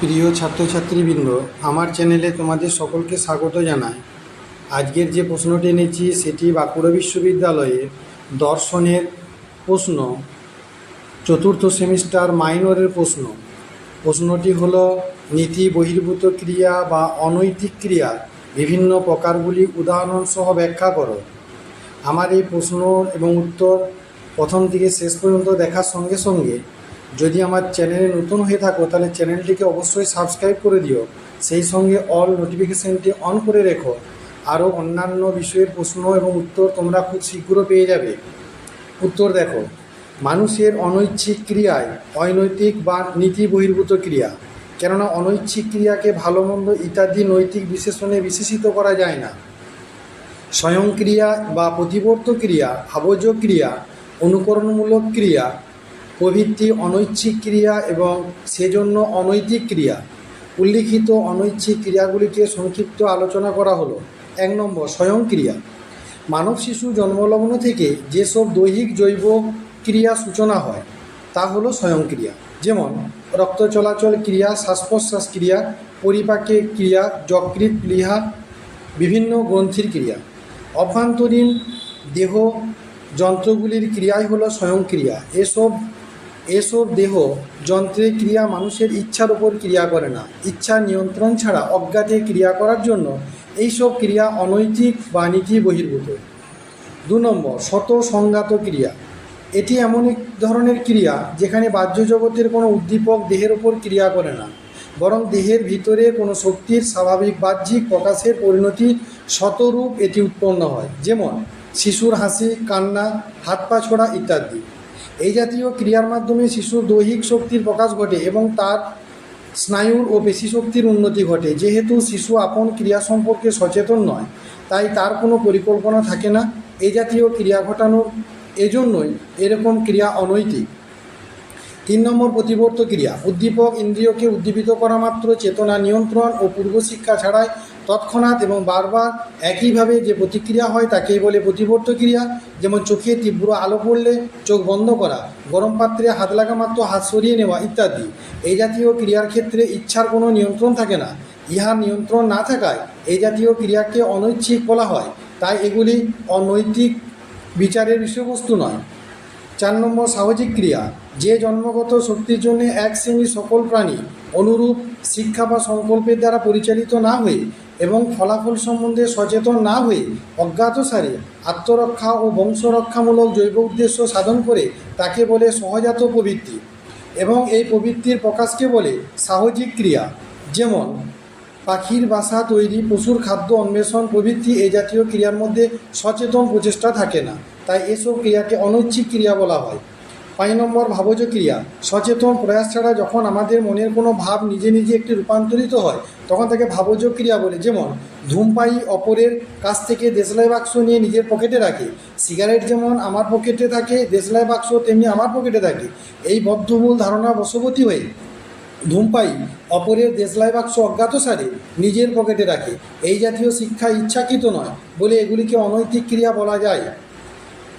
প্রিয় ছাত্রছাত্রীবৃন্দ, আমার চ্যানেলে তোমাদের সকলকে স্বাগত জানাই। আজকের যে প্রশ্নটি এনেছি, সেটি বাঁকুড়া বিশ্ববিদ্যালয়ে দর্শনের প্রশ্ন। চতুর্থ সেমিস্টার মাইনরের প্রশ্ন। প্রশ্নটি হল, নীতি বহির্ভূত ক্রিয়া বা অনৈতিক ক্রিয়া, বিভিন্ন প্রকারগুলি উদাহরণ সহ ব্যাখ্যা করো। আমার এই প্রশ্ন এবং উত্তর প্রথম থেকে শেষ পর্যন্ত দেখার সঙ্গে সঙ্গে যদি আমার চ্যানেলে নতুন হয়ে থাকো, তাহলে চ্যানেলটিকে অবশ্যই সাবস্ক্রাইব করে দিও। সেই সঙ্গে অল নোটিফিকেশানটি অন করে রেখো। আরও অন্যান্য বিষয়ের প্রশ্ন এবং উত্তর তোমরা খুব শীঘ্র পেয়ে যাবে। উত্তর দেখো, মানুষের অনৈচ্ছিক ক্রিয়ায় অনৈতিক বা নীতি বহির্ভূত ক্রিয়া। কেননা অনৈচ্ছিক ক্রিয়াকে ভালো মন্দ ইত্যাদি নৈতিক বিশেষণে বিশেষিত করা যায় না। স্বয়ংক্রিয়া বা প্রতিবর্ত ক্রিয়া ভাবজ ক্রিয়া, অনুকরণমূলক ক্রিয়া প্রভৃতি অনৈচ্ছিক ক্রিয়া এবং সেজন্য অনৈতিক ক্রিয়া। উল্লিখিত অনৈচ্ছিক ক্রিয়াগুলিকে সংক্ষিপ্ত আলোচনা করা হলো। এক নম্বর স্বয়ংক্রিয়া মানব শিশু জন্মলগ্ন থেকে যেসব দৈহিক জৈব ক্রিয়া সূচনা হয়, তা হলো স্বয়ংক্রিয়া যেমন, রক্ত চলাচল ক্রিয়া শ্বাস প্রশ্বাস ক্রিয়া, পরিপাকে ক্রিয়া, যকৃৎ প্লীহা বিভিন্ন গ্রন্থির ক্রিয়া। অভ্যন্তরীণ দেহ যন্ত্রগুলির ক্রিয়াই হলো স্বয়ংক্রিয়া এসব এসব দেহ যন্ত্রের ক্রিয়া মানুষের ইচ্ছার উপর ক্রিয়া করে না। ইচ্ছা নিয়ন্ত্রণ ছাড়া অজ্ঞাতে ক্রিয়া করার জন্য এইসব ক্রিয়া অনৈতিক বা নীতি বহির্ভূত। দু নম্বর শত সংঘাত ক্রিয়া। এটি এমন এক ধরনের ক্রিয়া যেখানে বাহ্য জগতের কোনো উদ্দীপক দেহের ওপর ক্রিয়া করে না, বরং দেহের ভিতরে কোনো শক্তির, স্বাভাবিক, বাহ্যিক প্রকাশের পরিণতি শতরূপ এটি উৎপন্ন হয়। যেমন শিশুর হাসি, কান্না হাত পা ছোড়া ইত্যাদি। এই জাতীয় ক্রিয়ার মাধ্যমে শিশুর দৈহিক শক্তির প্রকাশ ঘটে এবং তার স্নায়ুর ও পেশি শক্তির উন্নতি ঘটে। যেহেতু শিশু আপন ক্রিয়া সম্পর্কে সচেতন নয়, তাই তার কোনো পরিকল্পনা থাকে না। এই জাতীয় ক্রিয়া ঘটানোর এজন্যই এরকম ক্রিয়া অনৈতিক। তিন নম্বর প্রতিবর্ত ক্রিয়া, উদ্দীপক ইন্দ্রিয়কে উদ্দীপিত করা মাত্র চেতনা নিয়ন্ত্রণ ও পূর্বশিক্ষা ছাড়াই তৎক্ষণাৎ এবং বারবার একইভাবে যে প্রতিক্রিয়া হয় তাকেই বলে প্রতিবর্ত ক্রিয়া। যেমন চোখে তীব্র আলো পড়লে চোখ বন্ধ করা, গরম পাত্রে হাত লাগা মাত্র হাত সরিয়ে নেওয়া ইত্যাদি। এই জাতীয় ক্রিয়ার ক্ষেত্রে ইচ্ছার কোনো নিয়ন্ত্রণ থাকে না। ইহার নিয়ন্ত্রণ না থাকায় এই জাতীয় ক্রিয়াকে অনৈচ্ছিক বলা হয়। তাই এগুলি অনৈতিক বিচারের বিষয়বস্তু নয়। চার নম্বর সামাজিক ক্রিয়া। যে জন্মগত শক্তির জন্য এক শ্রেণির সকল প্রাণী অনুরূপ শিক্ষা বা সংকল্পের দ্বারা পরিচালিত না হয়ে এবং ফলাফল সম্বন্ধে সচেতন না হয়ে অজ্ঞাতসারে আত্মরক্ষা ও বংশরক্ষামূলক জৈব উদ্দেশ্য সাধন করে তাকে বলে সহজাত প্রবৃত্তি এবং এই প্রবৃত্তির প্রকাশকে বলে সাহজিক ক্রিয়া। যেমন, পাখির বাসা তৈরি, পশুর খাদ্য অন্বেষণ প্রভৃতি এই জাতীয় ক্রিয়ার মধ্যে সচেতন প্রচেষ্টা থাকে না। তাই এসব ক্রিয়াকে অনৈচ্ছিক ক্রিয়া বলা হয়। পাঁচ নম্বর ভাবজ ক্রিয়া, সচেতন প্রয়াস ছাড়া যখন আমাদের মনের কোনো ভাব নিজে নিজে একটি রূপান্তরিত হয়, তখন তাকে ভাবজ ক্রিয়া বলে। যেমন ধূমপাই অপরের কাছ থেকে দেশলাই বাক্স নিয়ে নিজের পকেটে রাখে। সিগারেট যেমন আমার পকেটে থাকে, দেশলাই বাক্স তেমনি আমার পকেটে থাকে। এই বদ্ধমূল ধারণা বশবতী হয়ে ধূমপাই অপরের দেশলাই বাক্স অজ্ঞাত সারে, নিজের পকেটে রাখে। এই জাতীয় শিক্ষা ইচ্ছাকৃত নয় বলে এগুলিকে অনৈতিক ক্রিয়া বলা যায়।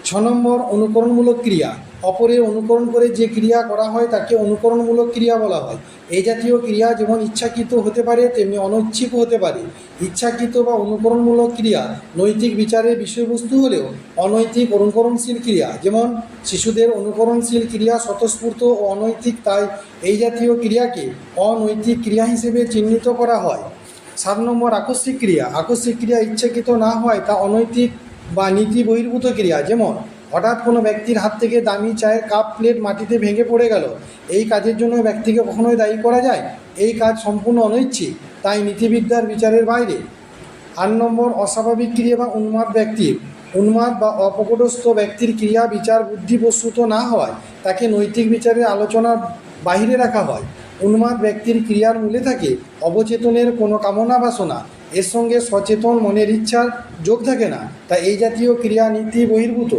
ছ নম্বর অনুকরণমূলক ক্রিয়া। অপরের অনুকরণ করে যে ক্রিয়া করা হয় তাকে অনুকরণমূলক ক্রিয়া বলা হয়। এই জাতীয় ক্রিয়া যেমন ইচ্ছাকৃত হতে পারে, তেমনি অনৈচ্ছিক হতে পারে। ইচ্ছাকৃত বা অনুকরণমূলক ক্রিয়া নৈতিক বিচারের বিষয়বস্তু হলেও অনৈতিক অনুকরণশীল ক্রিয়া। যেমন শিশুদের অনুকরণশীল ক্রিয়া স্বতঃস্ফূর্ত ও অনৈতিক, তাই এই জাতীয় ক্রিয়াকে অনৈতিক ক্রিয়া হিসেবে চিহ্নিত করা হয়। সাত নম্বর আকস্মিক ক্রিয়া। আকস্মিক ক্রিয়া ইচ্ছাকৃত না হয় তা অনৈতিক বা নীতি বহির্ভূত ক্রিয়া। যেমন, হঠাৎ কোনো ব্যক্তির হাত থেকে দামি চায়ের কাপ প্লেট মাটিতে ভেঙে পড়ে গেল, এই কাজের জন্য ব্যক্তিকে কখনোই দায়ী করা যায়? এই কাজ সম্পূর্ণ অনৈচ্ছিক, তাই নীতিবিদ্যার বিচারের বাইরে। আট নম্বর, অস্বাভাবিক ক্রিয়া বা উন্মাদ ব্যক্তির উন্মাদ বা অপকটস্থ ব্যক্তির ক্রিয়া, বিচার, বুদ্ধি প্রস্তুত না হওয়ায় তাকে নৈতিক বিচারের আলোচনার বাহিরে রাখা হয়। উন্মাদ ব্যক্তির ক্রিয়ার মূলে থাকে, অবচেতনের কোনো কামনা বাসনা এর সঙ্গে সচেতন মনের ইচ্ছার যোগ থাকে না, তা এই জাতীয় ক্রিয়া নীতি বহির্ভূত।